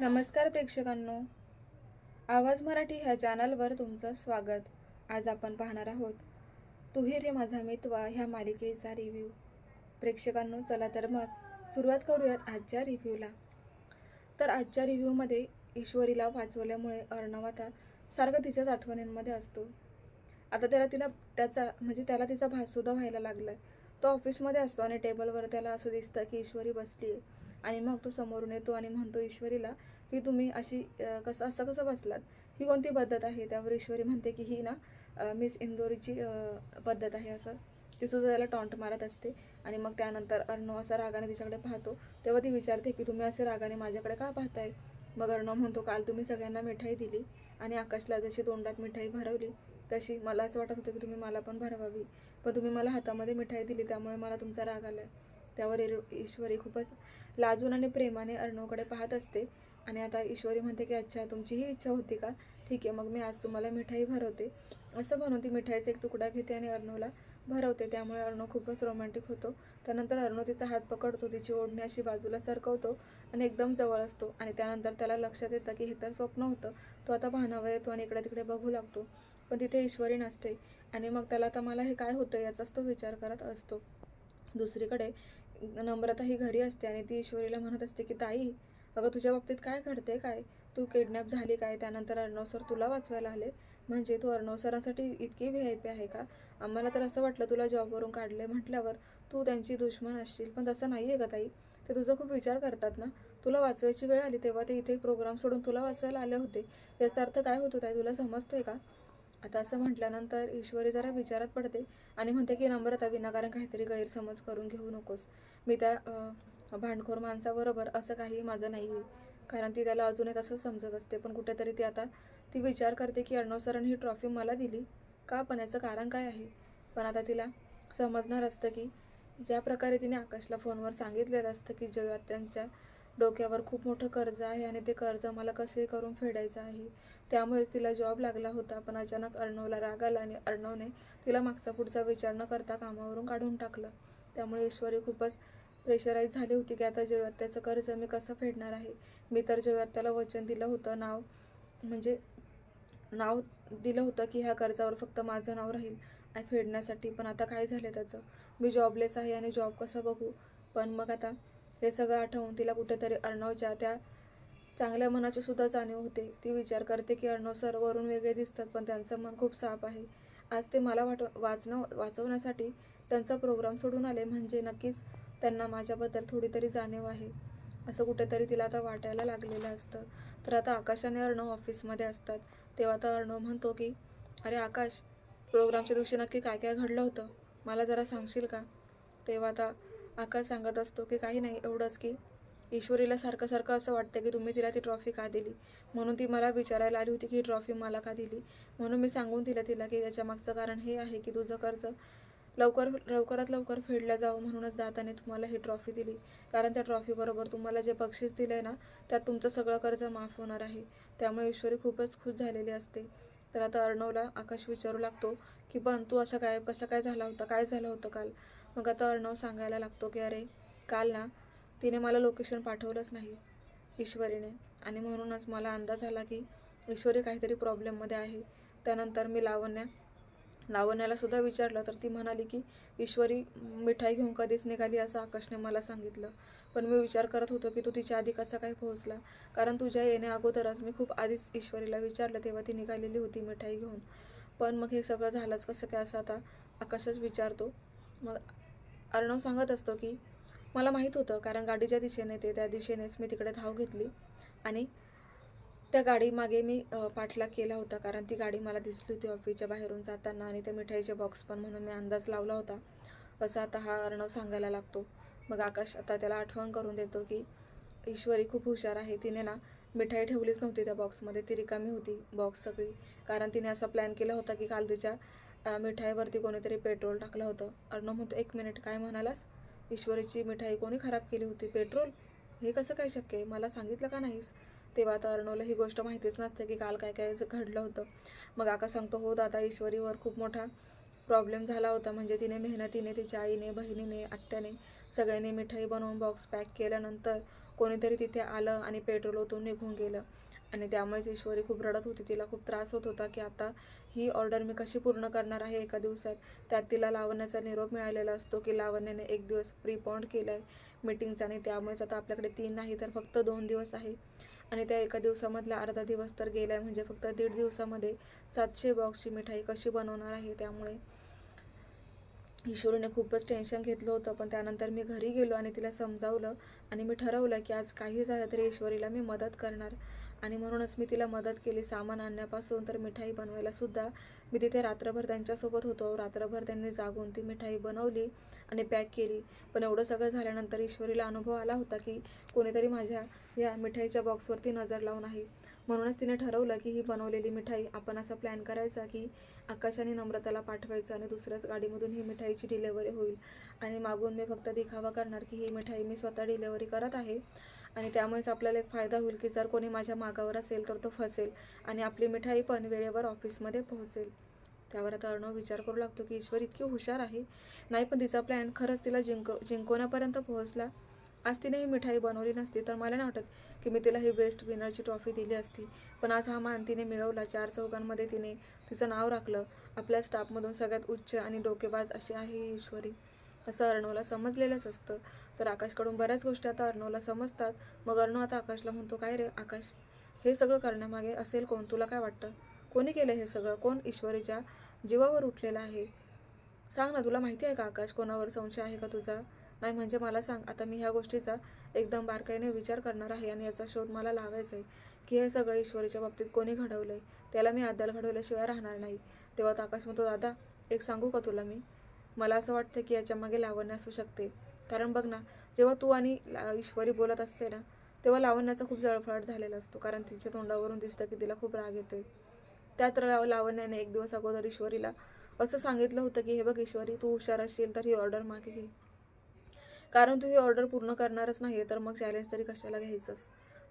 नमस्कार प्रेक्षकांनो. आवाज मराठी ह्या चॅनलवर तुमचं स्वागत. आज आपण पाहणार आहोत तुही रे माझा मितवा ह्या मालिकेचा रिव्ह्यू प्रेक्षकांनो चला तर मग सुरुवात करूयात आजच्या रिव्ह्यूला तर आजच्या रिव्ह्यूमध्ये ईश्वरीला वाचवल्यामुळे अर्णव आता सारखं तिच्याच आठवणींमध्ये असतो. आता त्याला तिला त्याचा म्हणजे त्याला तिचा भाससुद्धा व्हायला लागलाय. तो ऑफिसमध्ये असतो आणि टेबलवर त्याला असं दिसतं की ईश्वरी बसली आहे आणि मग तो समोरून येतो आणि म्हणतो ईश्वरीला की तुम्ही अशी कसं असं कसं बसलात? ही कोणती पद्धत आहे? त्यावर ईश्वरी म्हणते की ही ना मिस इंदोरीची पद्धत आहे असं. ती सुद्धा त्याला टॉन्ट मारत असते आणि मग त्यानंतर अर्णव असा रागाने तिच्याकडे पाहतो. तेव्हा ती विचारते की तुम्ही असे रागाने माझ्याकडे का पाहताय? मग अर्णव म्हणतो काल तुम्ही सगळ्यांना मिठाई दिली आणि आकाशला जशी तोंडात मिठाई भरवली तशी मला असं वाटत होतं की तुम्ही मला पण भरवावी. पण तुम्ही मला हातामध्ये मिठाई दिली त्यामुळे मला तुमचा राग आलाय. त्यावर ईश्वरी खूपच लाजून आणि प्रेमाने अर्णवकडे पाहत असते. आणि आता ईश्वरी म्हणते की अच्छा तुमची ही इच्छा होती का? ठीक आहे मग मी आज तुम्हाला मिठाई भरवते. असं म्हणून ती मिठाईचा एक तुकडा घेते आणि अर्णवला भरवते. त्यामुळे अर्णव खूपच रोमॅन्टिक होतो. त्यानंतर अर्णव तिचा हात पकडतो तिची ओढणी अशी बाजूला सरकवतो आणि एकदम जवळ असतो. आणि त्यानंतर त्याला लक्षात येतं की हे तर स्वप्न होतं. तो आता भानावर येतो आणि इकडे तिकडे बघू लागतो. पण तिथे ईश्वरी नसते. आणि मग त्याला आता मला हे काय होतं याचाच तो विचार करत असतो. दुसरीकडे नम्रता ही घरी असते आणि ती ईश्वरीला म्हणत असते की ताई अगं तुझ्या बाबतीत काय घडते काय? तू किडनॅप झाली काय? त्यानंतर अर्णव सर तुला वाचवायला आले? म्हणजे तू अर्णव सरांसाठी इतकी व्ही आय पी आहे का? आम्हाला तर असं वाटलं तुला जॉबवरून काढले म्हटल्यावर तू त्यांची दुश्मन असशील. पण तसं नाही आहे का ताई. ते तुझा खूप विचार करतात ना. तुला वाचवायची वेळ आली तेव्हा ते इथे प्रोग्राम सोडून तुला वाचवायला आले होते. याचा अर्थ काय होतो ताई? तुला समजतोय का? आता असं म्हटल्यानंतर ईश्वरी जरा विचारात पडते आणि म्हणते की नम्रता विनाकारण काहीतरी गैरसमज करून घेऊ नकोस. मी त्या भांडखोर माणसाबरोबर असं काही माझं नाही आहे कारण ती त्याला अजूनही तसं समजत असते. पण कुठेतरी ती आता ती विचार करते की अर्णव सरांनी ही ट्रॉफी मला दिली. का पण याचं कारण काय आहे? पण आता तिला समजणार असतं की ज्या प्रकारे तिने आकाशला फोनवर सांगितलेलं असतं की जेव्हा त्यांच्या डोक्यावर खूप मोठं कर्ज आहे आणि ते कर्ज मला कसे करून फेडायचं आहे? त्यामुळेच तिला जॉब लागला होता पण अचानक अर्णवला राग आला आणि अर्णवने तिला मागचा पुढचा विचार न करता कामावरून काढून टाकलं. त्यामुळे ईश्वरी खूपच प्रेशराईज झाली होती की आता जेव्हा त्याचं कर्ज मी कसं फेडणार आहे? मी तर जेव्हा त्याला वचन दिलं होतं नाव म्हणजे नाव दिलं होतं की ह्या कर्जावर फक्त माझं नाव राहील आणि फेडण्यासाठी. पण आता काय झालं त्याचं? मी जॉबलेस आहे आणि जॉब कसा बघू? पण मग आता हे सगळं आठवून तिला कुठेतरी अर्णवच्या त्या चांगल्या मनाची सुद्धा जाणीव होते. ती विचार करते की अर्णव सर वरून वेगळे दिसतात पण त्यांचं मन खूप साफ आहे. आज ते मला वाट वाचणं वाचवण्यासाठी त्यांचा प्रोग्राम सोडून आले म्हणजे नक्कीच त्यांना माझ्याबद्दल थोडी तरी जाणीव आहे. असं कुठेतरी तिला आता वाटायला लागलेलं असतं. तर आता आकाश आणि अर्णव ऑफिसमध्ये असतात. तेव्हा आता अर्णव म्हणतो की अरे आकाश प्रोग्रामच्या दिवशी नक्की काय काय घडलं होतं? मला जरा सांगशील का? तेव्हा आता आकाश सांगत असतो की काही नाही एवढंच की. ईश्वरीला सारखं सारखं असं वाटतं की तुम्ही तिला ती ट्रॉफी का दिली? म्हणून ती मला विचारायला आली होती की ही ट्रॉफी मला का दिली? म्हणून मी सांगून दिलं तिला की याच्या मागचं कारण हे आहे की तुझं कर्ज लवकर लवकरात लवकर फेडलं जावं म्हणूनच दाताने तुम्हाला ही ट्रॉफी दिली. कारण त्या ट्रॉफीबरोबर तुम्हाला जे बक्षीस दिलं आहे ना त्यात तुमचं सगळं कर्ज माफ होणार आहे. त्यामुळे ईश्वरी खूपच खुश झालेली असते. तर आता अर्णवला आकाश विचारू लागतो की पण तू असा गायब कसा काय झाला होता? काय झालं होतं काल? मग आता अर्णव सांगायला लागतो की अरे काल ना तिने मला लोकेशन पाठवलंच नाही ईश्वरीने. आणि म्हणूनच मला अंदाज आला की ईश्वरी काहीतरी प्रॉब्लेममध्ये आहे. त्यानंतर मी लावण्या लावण्याला सुद्धा विचारलं. तर ती म्हणाली की ईश्वरी मिठाई घेऊन कधीच निघाली असं आकाशने मला सांगितलं. पण मी विचार करत होतो की तू तिच्या आधी कसा काय पोहोचला? कारण तुझ्या येण्या अगोदरच मी खूप आधीच ईश्वरीला विचारलं तेव्हा ती निघालेली होती मिठाई घेऊन. पण मग हे सगळं झालंच कसं काय असं आता आकाशच विचारतो. मग अर्णव सांगत असतो की मला माहीत होतं कारण गाडीच्या दिशेने ते त्या दिशेनेच मी तिकडे धाव घेतली आणि त्या गाडीमागे मी पाठलाग केला होता कारण ती गाडी मला दिसली होती ऑफिसच्या बाहेरून जाताना आणि त्या मिठाईचे बॉक्स पण म्हणून मी अंदाज लावला होता. असं आता हा अर्णव सांगायला लागतो. मग आकाश आता त्याला आठवण करून देतो की ईश्वरी खूप हुशार आहे. तिने ना मिठाई ठेवलीच नव्हती त्या बॉक्समध्ये. ती रिकामी होती बॉक्स सगळी. कारण तिने असा प्लॅन केला होता की काल तिच्या मिठाईवरती कोणीतरी पेट्रोल टाकलं होतं. अर्णव म्हणतो एक मिनिट काय म्हणालास? ईश्वरीची मिठाई कोणी खराब केली होती? पेट्रोल? हे कसं काय शक्य आहे? मला सांगितलं का नाहीस? तेव्हा आता अर्णवला ही गोष्ट माहितीच नसते की काल काय काय घडलं होतं. मग आका सांगतो हो दादा ईश्वरीवर खूप मोठा प्रॉब्लेम झाला होता. म्हणजे तिने मेहनतीने तिच्या आईने बहिणीने आत्याने सगळ्यांनी मिठाई बनवून बॉक्स पॅक केल्यानंतर कोणीतरी तिथे आलं आणि पेट्रोल ओतून निघून गेलं. आणि त्यामुळेच ईश्वरी खूप रडत होती. तिला खूप त्रास होत होता की आता ही ऑर्डर मी कशी पूर्ण करणार आहे एका दिवसात? त्यात तिला लावण्याचा निरोप मिळालेला असतो की लावण्याने एक दिवस प्रीपॉन्ड केला आहे मीटिंगचा आणि त्यामुळेच आता आपल्याकडे तीन नाही तर फक्त दोन दिवस आहे. आणि त्या एका दिवसामधला अर्धा दिवस तर गेला आहे म्हणजे फक्त दीड दिवसामध्ये सातशे बॉक्सची मिठाई कशी बनवणार आहे त्यामुळे ईश्वरीने खूपच टेन्शन घेतलं होतं. पण त्यानंतर मी घरी गेलो आणि तिला समजावलं आणि मी ठरवलं की आज काही झालं तरी ईश्वरीला मी मदत करणार. आणि म्हणूनच मी तिला मदत केली. सामान आणण्यापासून तर मिठाई बनवायला सुद्धा. मी तिथे रात्रभर त्यांच्यासोबत होतो. रात्रभर त्यांनी जागून ती मिठाई बनवली आणि पॅक केली. पण एवढं सगळं झाल्यानंतर ईश्वरीला अनुभव आला होता की कोणीतरी माझ्या या मिठाईच्या बॉक्सवरती नजर लावून आहे. म्हणूनच तिने ठरवलं की ही बनवलेली मिठाई आपण असा प्लॅन करायचा की आकाशाने नम्रताला पाठवायचं आणि दुसऱ्याच गाडीमधून ही मिठाईची डिलेवरी होईल. आणि मागून मी फक्त दिखावा करणार की ही मिठाई मी स्वतः डिलेवरी करत आहे. आणि त्यामुळेच आपल्याला एक फायदा होईल की जर कोणी माझ्या मागावर असेल तर तो फसेल आणि आपली मिठाई पण वेळेवर ऑफिसमध्ये पोहोचेल. त्यावर आता अर्णव विचार करू लागतो की ईश्वर इतकी हुशार आहे. नाही पण तिचा प्लॅन खरंच तिला जिंक जिंकवण्यापर्यंत पोहोचला. आज तिने ही मिठाई बनवली नसती तर मला नाही वाटत की मी तिला ही बेस्ट विनरची ट्रॉफी दिली असती. पण आज हा मान तिने मिळवला. चार चौघांमध्ये तिने तिचं नाव राखलं. आपल्या स्टाफमधून सगळ्यात उच्च आणि डोकेबाज अशी आहे ही ईश्वरी. असं अर्णवला समजलेलंच असतं. तर आकाशकडून बऱ्याच गोष्टी आता अर्णवला समजतात. मग अर्णव आता आकाशला म्हणतो काय रे आकाश? हे सगळं करण्यामागे असेल कोण? तुला काय वाटतं? कोणी केलं हे सगळं? कोण ईश्वरीच्या जीवावर उठलेलं आहे? सांग ना तुला माहिती आहे का आकाश? कोणावर संशय आहे का तुझा? नाही म्हणजे मला सांग. आता मी ह्या गोष्टीचा एकदम बारकाईने विचार करणार आहे आणि याचा शोध मला लावायचा आहे की हे सगळं ईश्वरीच्या बाबतीत कोणी घडवलंय? त्याला मी अद्दल घडवल्याशिवाय राहणार नाही. तेव्हा तर आकाश म्हणतो दादा एक सांगू का तुला मी? मला असं वाटतं की याच्यामागे लावण्य असू शकते. कारण बघ ना जेव्हा तू आणि ईश्वरी बोलत असते ना तेव्हा लावण्याचा खूप जळफळाट झालेला असतो. कारण तिच्या तोंडावरून दिसतं की तिला खूप राग येतोय. त्यात लाव- लावण्याने एक दिवस अगोदर ईश्वरीला असं सांगितलं होतं की हे बघ ईश्वरी तू हुशार असशील तर ही ऑर्डर मागे घे. कारण तू ही ऑर्डर पूर्ण करणारच नाही तर मग चॅलेंज तरी कशाला घ्यायचंस?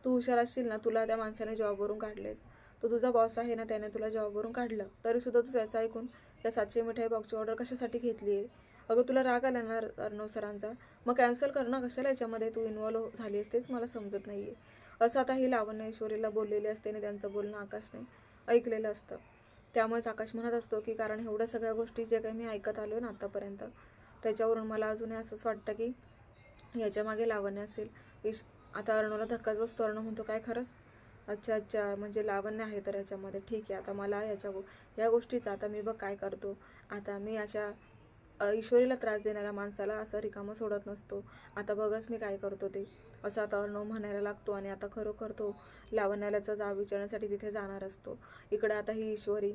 तू हुशार असशील ना तुला त्या माणसाने जॉबवरून काढलेस. तो तुझा बॉस आहे ना त्याने तुला जॉबवरून काढलं. तरी सुद्धा तू त्याचं ऐकून त्या सातशे मिठाई बॉक्सची ऑर्डर कशासाठी घेतली? आहे अगं तुला राग आला ना अर्णव सरांचा? मग कॅन्सल कर ना कशाला याच्यामध्ये तू इन्व्हॉल्व झाली तेच मला समजत नाही आहे असं आता ही लावण्य ईश्वरीला बोललेली असते आणि त्यांचं बोलणं आकाशने ऐकलेलं असतं. त्यामुळेच आकाश म्हणत असतो की कारण एवढ्या सगळ्या गोष्टी जे काही मी ऐकत आलो ना आतापर्यंत त्याच्यावरून मला अजूनही असंच वाटतं की याच्यामागे लावण्य असेल. इश आता अर्णवला धक्काच बसतो. अर्णव म्हणतो काय खरंच? अच्छा अच्छा. म्हणजे लावण्य आहे तर याच्यामध्ये. ठीक आहे. आता मला याच्या या गोष्टीचा आता मी बघ काय करतो. आता मी अशा ईश्वरीला त्रास देणाऱ्या माणसाला असं रिकामं सोडत नसतो. आता बघच मी काय करतो ते. असं आता अर्णव म्हणायला लागतो आणि आता खरोखर तो लावण्यालाचा जा विचारण्यासाठी तिथे जाणार असतो. इकडं आता ही ईश्वरी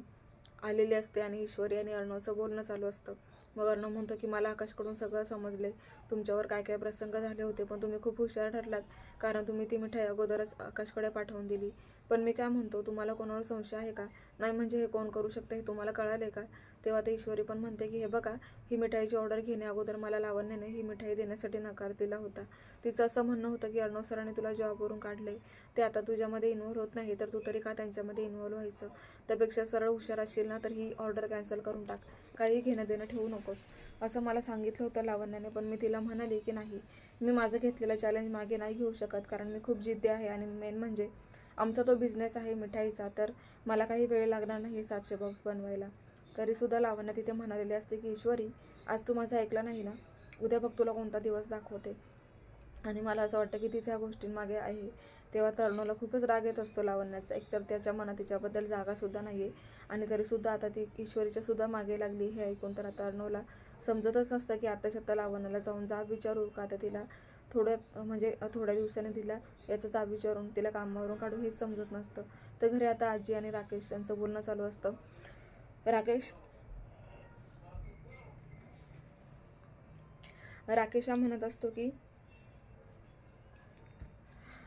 आलेली असते आणि ईश्वरी आणि अर्णवचं बोलणं चालू असतं. मग अर्णव म्हणतो की मला आकाशकडून सगळं समजले. तुमच्यावर काय काय प्रसंग झाले होते पण तुम्ही खूप हुशार ठरलात. कारण तुम्ही ती मिठाई अगोदरच आकाशकडे पाठवून दिली. पण मी काय म्हणतो तुम्हाला कोणावर संशय आहे का? नाही म्हणजे हे कोण करू शकतं हे तुम्हाला कळाले का? तेव्हा ते ईश्वरी पण म्हणते की हे बघा ही मिठाईची ऑर्डर घेण्या अगोदर मला लावण्याने ही मिठाई देण्यासाठी नकार दिला होता. तिचं असं म्हणणं होतं की अर्णव सरांनी तुला जॉबवरून काढले ते आता तुझ्यामध्ये इन्व्हॉल्व होत नाही तर तू तरी का त्यांच्यामध्ये इन्व्हॉल्व व्हायचं? त्यापेक्षा सरळ हुशार असशील ना तर ही ऑर्डर कॅन्सल करून टाक. काही घेणं देणं ठेवू नकोस. असं मला सांगितलं होतं लावण्याने पण मी तिला म्हणाली की नाही मी माझं घेतलेलं चॅलेंज मागे नाही घेऊ शकत कारण मी खूप जिद्दी आहे आणि मेन म्हणजे आमचा तो बिझनेस आहे मिठाईचा तर मला काही वेळ लागणार नाही सातशे बॉक्स बनवायला. तरीसुद्धा लावण्या तिथे म्हणालेली असते की ईश्वरी आज तू माझं ऐकलं नाही ना? उद्या बघ तुला कोणता दिवस दाखवते. आणि मला असं वाटतं की तिच्या गोष्टींमागे आहे. तेव्हा तरुणाला खूपच राग येत असतो लावण्याचा. एकतर त्याच्या मनात तिच्याबद्दल जागासुद्धा नाही आहे आणि तरीसुद्धा आता ती ईश्वरीच्या सुद्धा मागे लागली हे ऐकून तर आता अर्णवला समजतच नसतं की आत्ताच्या आता लावण्याला जाऊन जाब विचारू का? आता तिला थोड्या म्हणजे थोड्या दिवसाने तिला याचा जाब विचारून तिला कामावरून काढू हेच समजत नसतं. तर घरी आता आजी आणि राकेश यांचं बोलणं चालू असतं. राकेश? राकेश हा म्हणत असतो की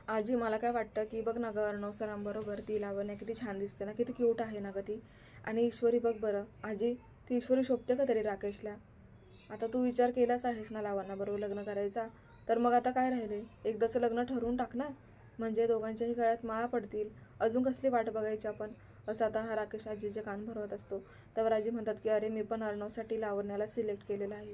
आजी मला काय वाटतं की बघ ना ग अर्णव सरांबरोबर ती लावण्या किती छान दिसते ना किती क्यूट आहे ना ग ती. आणि ईश्वरी बघ बरं आजी ती ईश्वरी शोभते का तरी राकेशला? आता तू विचार केलाच आहेस ना लावण्याबरोबर लग्न करायचा? तर मग आता काय राहिले? एकदाचं लग्न ठरवून टाक ना. म्हणजे दोघांच्याही गळ्यात माळा पडतील. अजून कसली वाट बघायची आपण? असं आता हा राकेश आजीचे कान भरवत असतो. तेव्हा आजी म्हणतात की अरे मी पण अर्णवसाठी लावण्याला सिलेक्ट केलेलं आहे.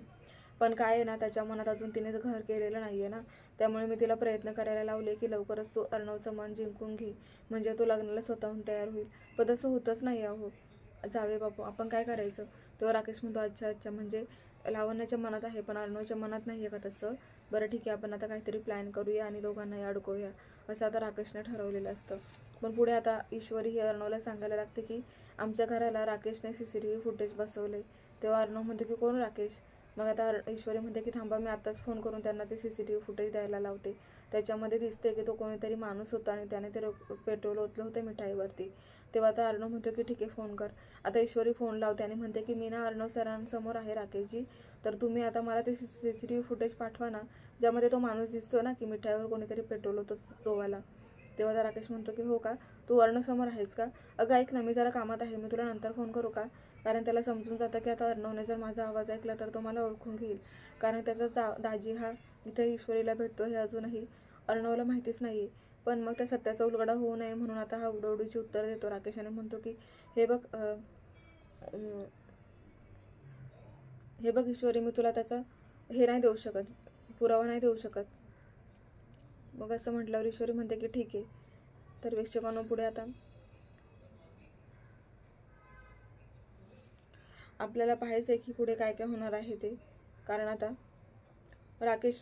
पण काय आहे ना त्याच्या मनात अजून तिने घर केलेलं नाही आहे ना. त्यामुळे मी तिला प्रयत्न करायला लावले की लवकरच तू अर्णवचं मन जिंकून घे. म्हणजे तो लग्नाला स्वतःहून तयार होईल. पण तसं होतच नाही अहो. जावे बापू आपण काय करायचं? तेव्हा राकेश म्हणतो अच्छा अच्छा म्हणजे लावण्याच्या मनात आहे पण अर्णवच्या मनात नाही आहे का तसं? बरं ठीक आहे आपण आता काहीतरी प्लॅन करूया आणि दोघांनाही अडकवूया. असं आता राकेशने ठरवलेलं असतं. पण पुढे आता ईश्वरी ही अर्णवला सांगायला लागते की आमच्या घराला राकेशने C C T V footage बसवले तेव्हा अर्णव म्हणतो की कोण राकेश? मग आता ईश्वरी म्हणते की थांबा मी आत्ताच फोन करून त्यांना ते C C T V footage द्यायला लावते. त्याच्यामध्ये दिसते की तो कोणीतरी माणूस होता आणि त्याने ते रो- पेट्रोल ओतलं होतं मिठाईवरती. तेव्हा आता अर्णव म्हणतो की ठीक आहे फोन कर. आता ईश्वरी फोन लावते आणि म्हणते की मी ना अर्णव सरांसमोर आहे राकेशजी तर तुम्ही आता मला ते C C T V footage पाठवा ना ज्यामध्ये तो माणूस दिसतो ना की मिठाईवर कोणीतरी पेट्रोल होतं तोवाला तेव्हा त्या राकेश म्हणतो की हो का? तू अर्णवसमोर आहेस का? अगं ऐक ना मी जरा कामात आहे मी तुला नंतर फोन करू का? कारण त्याला समजून जातं की आता अर्णवने जर माझा आवाज ऐकला तर तो मला ओळखून घेईल. कारण त्याचा दा दाजी हा इथे ईश्वरीला भेटतो हे अजूनही. अर्णवला माहितीच नाही आहे पण मग त्या सत्याचा उलगडा होऊ नये म्हणून आता हा उडवडीची उत्तर देतो. राकेश आणि म्हणतो की हे बघ हे बघ ईश्वरी मी तुला त्याचा हे नाही देऊ शकत पुरावा नाही देऊ शकत. मग असं म्हटल्यावर ईश्वरी म्हणते की ठीक आहे. तर प्रेक्षकांना पुढे आता. आपल्याला पाहायचं आहे की पुढे काय काय होणार आहे ते. कारण आता राकेश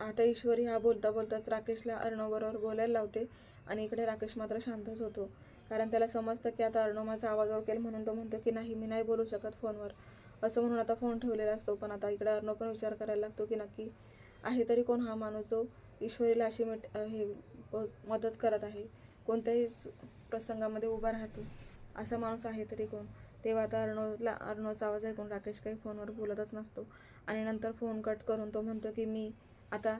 आता ईश्वरी हा बोलता बोलताच राकेशला अर्णवबरोबर बोलायला लावते आणि इकडे राकेश मात्र शांतच होतो. कारण त्याला समजतं की आता अर्णव माझा आवाज ओळखेल म्हणून तो म्हणतो की नाही मी नाही बोलू शकत फोनवर. असं म्हणून आता फोन ठेवलेला असतो पण आता इकडे अर्णव पण विचार करायला लागतो की नक्की आहे तरी कोण हा माणूस जो ईश्वरीला अशी मिट हे मदत करत आहे. कोणत्याही प्रसंगामध्ये उभा राहतो. असा माणूस आहे तरी कोण? तेव्हा आता अर्णवला अर्णवचा आवाज ऐकून राकेश काही फोनवर बोलतच नसतो. आणि नंतर फोन कट करून तो म्हणतो की मी आता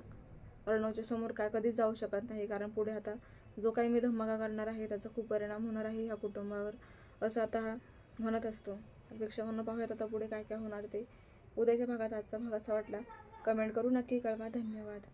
अर्णवच्या समोर काय कधीच जाऊ शकत नाही. कारण पुढे आता जो काही मी धमाका करणार आहे त्याचा खूप परिणाम होणार आहे ह्या कुटुंबावर असं आता हा म्हणत असतो. प्रेक्षकांना पाहूयात आता पुढे काय काय होणार ते. उद्याच्या भागात आजचा भाग असा वाटला. कमेंट करू नक्की कळवा. धन्यवाद.